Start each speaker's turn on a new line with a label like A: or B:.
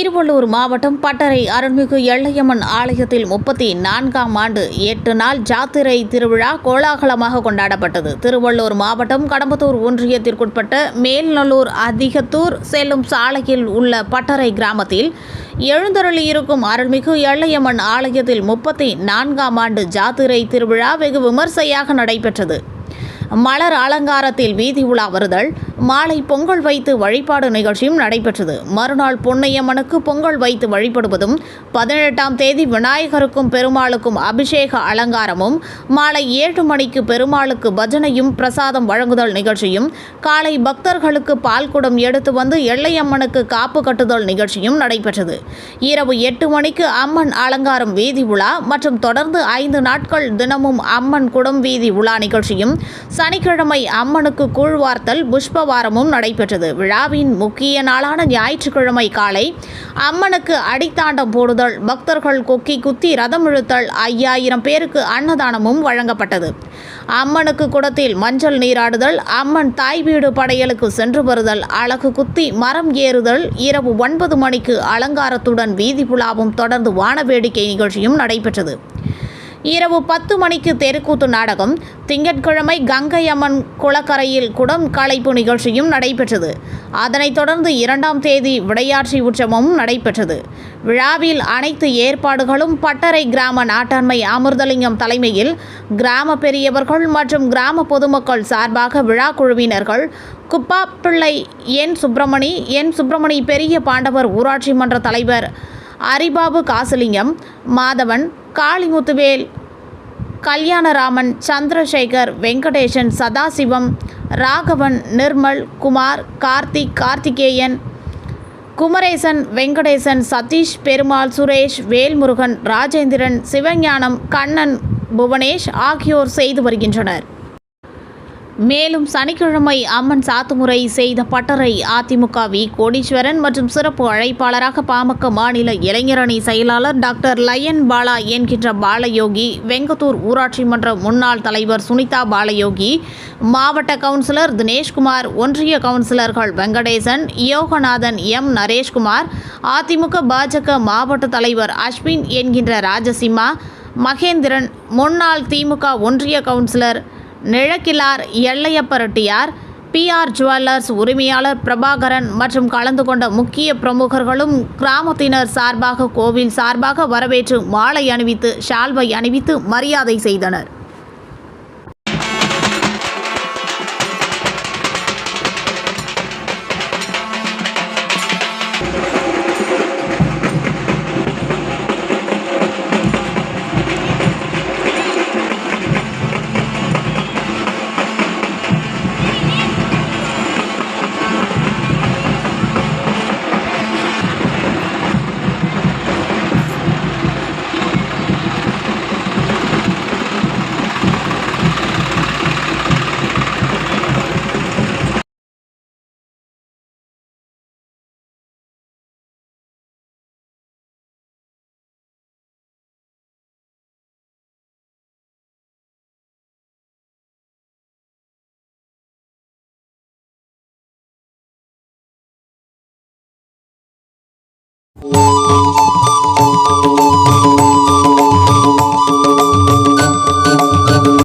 A: திருவள்ளூர் மாவட்டம் பட்டறை அருள்மிகு எள்ளையம்மன் ஆலயத்தில் முப்பத்தி நான்காம் ஆண்டு எட்டு நாள் ஜாத்திரை திருவிழா கோலாகலமாக கொண்டாடப்பட்டது. திருவள்ளூர் மாவட்டம் கடம்பத்தூர் ஒன்றியத்திற்குட்பட்ட மேல்நல்லூர் அதிகத்தூர் செல்லும் சாலையில் உள்ள பட்டறை கிராமத்தில் எழுந்தருளியிருக்கும் அருள்மிகு எள்ளையம்மன் ஆலயத்தில் முப்பத்தி நான்காம் ஆண்டு ஜாத்திரை திருவிழா வெகு விமர்சையாக நடைபெற்றது. மலர் அலங்காரத்தில் வீதி உலா வருதல் மாலை பொங்கல் வைத்து வழிபாடு நிகழ்ச்சியும் நடைபெற்றது. மறுநாள் பொன்னையம்மனுக்கு பொங்கல் வைத்து வழிபடுவதும் பதினெட்டாம் தேதி விநாயகருக்கும் பெருமாளுக்கும் அபிஷேக அலங்காரமும் மாலை ஏழு மணிக்கு பெருமாளுக்கு பஜனையும் பிரசாதம் வழங்குதல் நிகழ்ச்சியும் காலை பக்தர்களுக்கு பால்குடம் எடுத்து வந்து எல்லையம்மனுக்கு காப்பு கட்டுதல் நிகழ்ச்சியும் நடைபெற்றது. இரவு எட்டு மணிக்கு அம்மன் அலங்காரம் வீதி உலா மற்றும் தொடர்ந்து ஐந்து நாட்கள் தினமும் அம்மன் குடம் வீதி உலா நிகழ்ச்சியும் சனிக்கிழமை அம்மனுக்கு கூழ்வார்த்தல் வாரமும் நடைபெற்றது. விழாவின் முக்கிய நாளான ஞாயிற்றுக்கிழமை காலை அம்மனுக்கு அடித்தாண்டம் போடுதல் பக்தர்கள் கொக்கி குத்தி ரதம் இழுத்தல் ஐயாயிரம் பேருக்கு அன்னதானமும் வழங்கப்பட்டது. அம்மனுக்கு குடத்தில் மஞ்சள் நீராடுதல் அம்மன் தாய் வீடு படையலுக்கு சென்று வருதல் அழகு குத்தி மரம் ஏறுதல் இரவு ஒன்பது மணிக்கு அலங்காரத்துடன் வீதி புலாவும் தொடர்ந்து வான வேடிக்கை நிகழ்ச்சியும் நடைபெற்றது. இரவு பத்து மணிக்கு தெருக்கூத்து நாடகம் திங்கட்கிழமை கங்கை அம்மன் குளக்கரையில் குடம் களைப்பு நிகழ்ச்சியும் நடைபெற்றது. அதனைத் தொடர்ந்து இரண்டாம் தேதி விளையாட்சி உற்சவமும் நடைபெற்றது. விழாவில் அனைத்து ஏற்பாடுகளும் பட்டறை கிராம நாட்டாண்மை அமிர்தலிங்கம் தலைமையில் கிராம பெரியவர்கள் மற்றும் கிராம பொதுமக்கள் சார்பாக விழா குழுவினர்கள் குப்பாப்பிள்ளை என் சுப்பிரமணி என் சுப்பிரமணி பெரிய பாண்டவர் ஊராட்சி மன்ற தலைவர் அரிபாபு காசலிங்கம் மாதவன் காளிமுத்துவேல் கல்யாணராமன் சந்திரசேகர் வெங்கடேசன் சதாசிவம் ராகவன் நிர்மல் குமார் கார்த்திக் கார்த்திகேயன் குமரேசன் வெங்கடேசன் சதீஷ் பெருமாள் சுரேஷ் வேல்முருகன் ராஜேந்திரன் சிவஞானம் கண்ணன் புவனேஷ் ஆகியோர் செய்து வருகின்றனர். மேலும் சனிக்கிழமை அம்மன் சாத்துமுறை செய்த பட்டறை அதிமுக வி கோடீஸ்வரன் மற்றும் சிறப்பு அழைப்பாளராக பாமக மாநில இளைஞரணி செயலாளர் டாக்டர் லயன் பாலா என்கின்ற பாலயோகி வெங்கத்தூர் ஊராட்சி மன்ற முன்னாள் தலைவர் சுனிதா பாலயோகி மாவட்ட கவுன்சிலர் தினேஷ்குமார் ஒன்றிய கவுன்சிலர்கள் வெங்கடேசன் யோகநாதன் எம் நரேஷ்குமார் அதிமுக பாஜக மாவட்ட தலைவர் அஸ்வின் என்கின்ற ராஜசிம்மா மகேந்திரன் முன்னாள் திமுக ஒன்றிய கவுன்சிலர் நிழக்கிலார் எல்லையப்பரட்டியார். பிஆர் ஜுவல்லர்ஸ் உரிமையாளர் பிரபாகரன் மற்றும் கலந்து கொண்ட முக்கிய பிரமுகர்களும் கிராமத்தினர் சார்பாக கோவில் சார்பாக வரவேற்று மாலை அணிவித்து ஷால்வை அணிவித்து மரியாதை செய்தனர்.